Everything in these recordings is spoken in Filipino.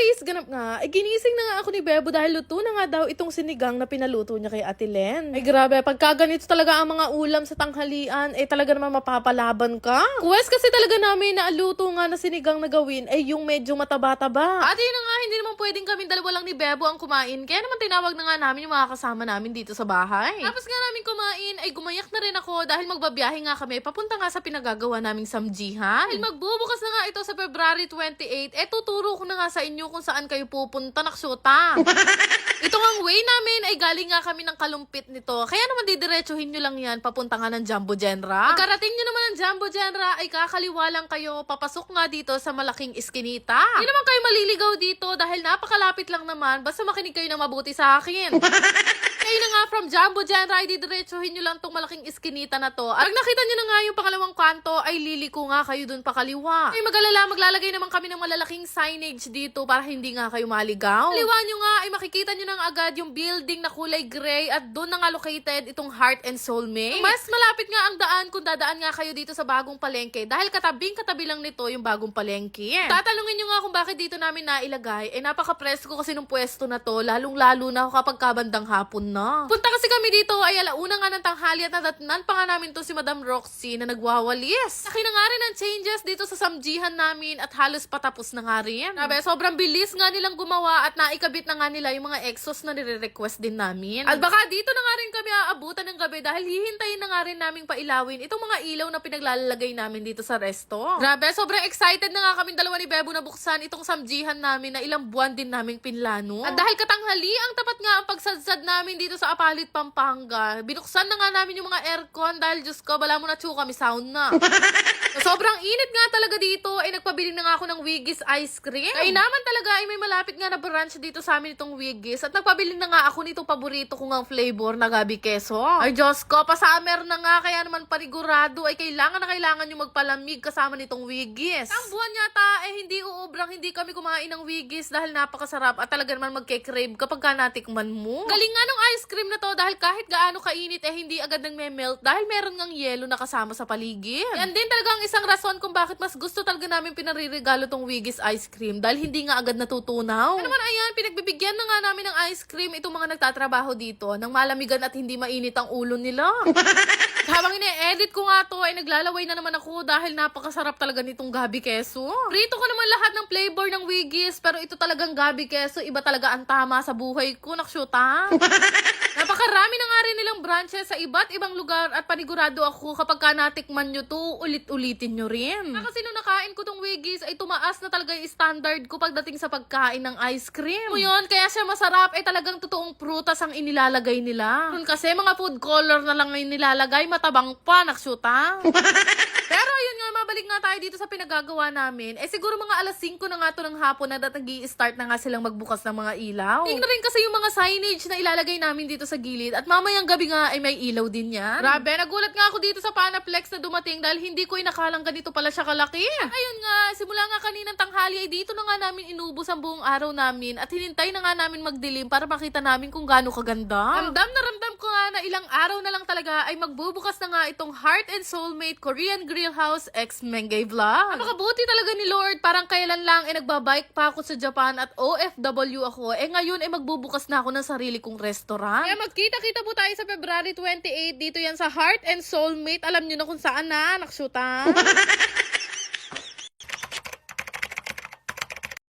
Charis, ganap nga. Ay, ginising na nga ako ni Bebo dahil luto na nga daw itong sinigang na pinaluto niya kay Ate Len. Ay, grabe. Pagka ganito talaga ang mga ulam sa tanghalian, eh talaga naman mapapalaban ka. Quest kasi talaga namin na luto nga na sinigang na gawin ay yung medyo mataba-taba. At yun na nga, hindi naman pwedeng kami dalawa lang ni Bebo ang kumain. Kaya naman tinawag na nga namin yung mga kasama namin dito sa bahay. Tapos nga namin kumain, ay gumayak na rin ako dahil magbabiyahe nga kami papunta nga sa pinagagawa naming samjihan. Dahil magbubukas na nga ito sa February 28, eh tuturo ko na nga sa inyo kung saan kayo pupunta, naksyota. Ito ang way namin ay galing nga kami ng kalumpit nito. Kaya naman didiretsuhin nyo lang yan papunta nga ng Jumbo Genra. Pagkarating nyo naman ng Jumbo Genra ay kakaliwa lang kayo. Papasok nga dito sa malaking iskinita. Hindi naman kayo maliligaw dito dahil napakalapit lang naman. Basta makinig kayo ng mabuti sa akin. Kayo na nga from Jumbo Genra ay didiretsuhin nyo lang tong malaking iskinita na to. At pag nakita nyo na nga yung pangalawang kanto ay liliko nga kayo dun pakaliwa. Ay magalala, maglalagay naman kami ng malalaking signage dito para hindi nga kayo maligaw. Kaliwa nyo nga ay makikita nyo na agad yung building na kulay gray at doon na nga located itong Heart and Soulmate. Mas malapit nga ang daan kung dadaan nga kayo dito sa bagong palengke dahil katabing katabi lang nito yung bagong palengke. Tatalungin nyo nga kung bakit dito namin nailagay. Eh napaka-presko kasi nung pwesto na to, lalong-lalo na kapag kabandang hapon na. Punta kasi kami dito ay alauna nga ng tanghali at nadatnan pa nga namin to si Madam Roxy na nagwawalis. Laki na nga rin ang changes dito sa samjihan namin at halos patapos na nga rin. Sabi, sobrang bilis nga nilang gumawa at naikabit na nga nila yung mga exos na nire-request din namin. At baka dito na nga rin kami aabutan ng gabi dahil hihintayin na nga rin naming pailawin itong mga ilaw na pinaglalagay namin dito sa resto. Grabe, sobrang excited na nga kami dalawa ni Bebo na buksan itong samjihan namin na ilang buwan din naming pinlano. At dahil katanghali, ang tapat nga ang pagsadsad namin dito sa Apalit, Pampanga. Binuksan na nga namin yung mga aircon dahil Diyos ko, bala mo na chuka, kami sound na. Sobrang init nga talaga dito, ay nagpabili na nga ako ng Wiggy's ice cream. Kaya naman talaga ay may malapit nga na branch dito sa amin itong Wiggy's at nagpabili na nga ako nitong paborito kong ang flavor na gabi keso. Ay Diyos ko, pa-summer na nga kaya naman panigurado ay kailangan na kailangan yung magpalamig kasama nitong Wiggy's. Ang buwan yata eh hindi uubrang hindi kami kumain ng Wiggy's dahil napakasarap at talaga naman magke-crave kapag ka natikman mo. Galing nga ng ice cream na to dahil kahit gaano kainit eh hindi agad nang melt dahil meron ngang yelo na kasama sa paligid. Yan din talaga ang isang rason kung bakit mas gusto talaga namin pinaririgalo tong Wiggy's ice cream dahil hindi nga agad natutunaw. Ano naman ayan, pinagbibigyan na nga namin ng ice cream itong mga nagtatrabaho dito nang malamigan at hindi mainit ang ulo nila. Habang ine-edit ko nga to, ay naglalaway na naman ako dahil napakasarap talaga nitong gabi keso. Rito ko naman lahat ng flavor ng Wiggies, pero ito talagang gabi keso, iba talaga ang tama sa buhay ko, nakshuta. Napakarami na nga rin nilang branches sa iba't ibang lugar at panigurado ako kapag ka natikman nyo to, ulit-ulitin nyo rin. Ah, Kasi nung nakain ko tong Wiggies ay tumaas na talaga yung standard ko pagdating sa pagkain ng ice cream. Yun, kaya siya masarap ay talagang totoong prutas ang inilalagay nila. Nun kasi mga food color na lang yung nilalagay, matabang pa, naksyuta. Pero ayun nga, mabalik nga tayo dito sa pinagagawa namin. Eh siguro mga alas 5 na nga to ng hapon na nag start na nga silang magbukas ng mga ilaw. Tingnan rin kasi yung mga signage na ilalagay namin dito sa gilid. At mamayang gabi nga ay may ilaw din yan. Grabe, nagulat nga ako dito sa Panaplex na dumating dahil hindi ko inakalang ganito pala siya kalaki. Ayun nga, simula nga kaninang tanghali ay dito na nga namin inubos ang buong araw namin at hinintay na nga namin magdilim para makita namin kung gaano kaganda. Ramdam na ramdam ko nga na ilang araw na lang talaga ay magbubukas na nga itong Heart and Soulmate Korean Grill House X Mengay Vlog. Napakabuti talaga ni Lord. Parang kailan lang ay nagbabike pa ako sa Japan at OFW ako. Eh ngayon ay magbubukas na ako ng sarili kong restaurant. Kaya magkita-kita po tayo sa February 28 dito yan sa Heart and Soulmate. Alam niyo na kung saan na, naksyuta.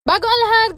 Bago ang lahat,